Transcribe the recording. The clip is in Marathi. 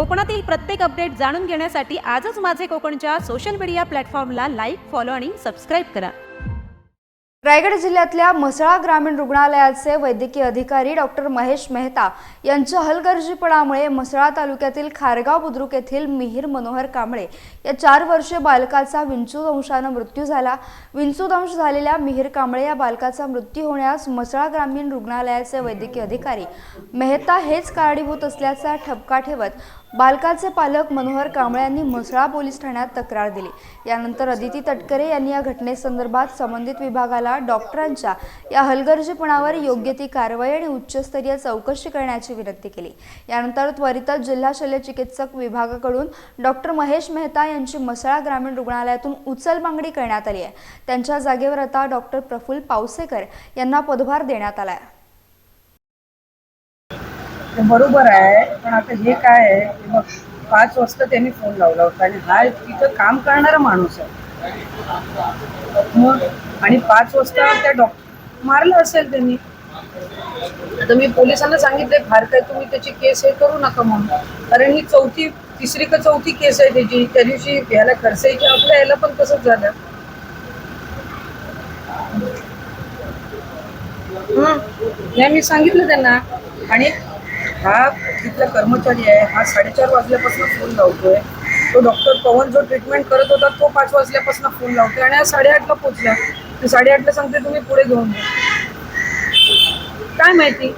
कोकणातील प्रत्येक अपडेट जाणून घेण्यासाठी आजच माझे कोकणच्या सोशल मीडिया प्लॅटफॉर्मला लाईक फॉलो आणि सबस्क्राईब करा. रायगड जिल्ह्यातल्या म्हसळा ग्रामीण रुग्णालयाचे वैद्यकीय अधिकारी डॉक्टर महेश मेहता यांच्या हलगर्जीपणामुळे म्हसळा तालुक्यातील खारगाव बुद्रुक येथील मिहीर मनोहर कांबळे या चार वर्षीय बालकाचा विंचूदंशानं मृत्यू झाला. विंचूदंश झालेल्या मिहीर कांबळे या बालकाचा मृत्यू होण्यास म्हसळा ग्रामीण रुग्णालयाचे वैद्यकीय अधिकारी मेहता हेच कारणीभूत असल्याचा ठपका ठेवत बालकाचे पालक मनोहर कांबळे यांनी म्हसळा पोलीस ठाण्यात तक्रार दिली. यानंतर अदिती तटकरे यांनी या घटनेसंदर्भात संबंधित विभागाला डॉक्टरांच्या या हलगर्जीपणावर योग्य ती कारवाई आणि उच्चस्तरीय चौकशी करण्याची विनंती केली. यानंतर त्वरितच जिल्हा शल्यचिकित्सक विभागाकडून डॉक्टर महेश मेहता यांची म्हसळा ग्रामीण रुग्णालयातून उचल मागणी करण्यात आली आहे. त्यांच्या जागेवर आता डॉक्टर प्रफुल्ल पावसेकर यांना पदभार देण्यात आला आहे. ते बरोबर आहे पण आता हे काय आहे की मग पाच वाजता त्यांनी फोन लावला होता आणि हा तिथं काम करणारा माणूस आहे. मग आणि पाच वाजता त्या डॉक्टर मारलं असेल त्यांनी. आता मी पोलिसांना सांगितलंय फार काय तुम्ही त्याची केस हे करू नका म्हणून. कारण ही चौथी तिसरी का चौथी केस आहे त्याची त्या दिवशी ह्याला खर्चायची आपल्या याला पण तसंच झालं. नाही मी सांगितलं त्यांना. आणि हा तिथला कर्मचारी आहे हा साडेचार वाजल्यापासून फोन लावतोय. तो डॉक्टर पवन जो ट्रीटमेंट करत होता तो पाच वाजल्यापासून फोन लावतोय आणि हा साडेआठला पोचला मी साडेआठला सांगते तुम्ही पुढे घेऊन काय माहिती?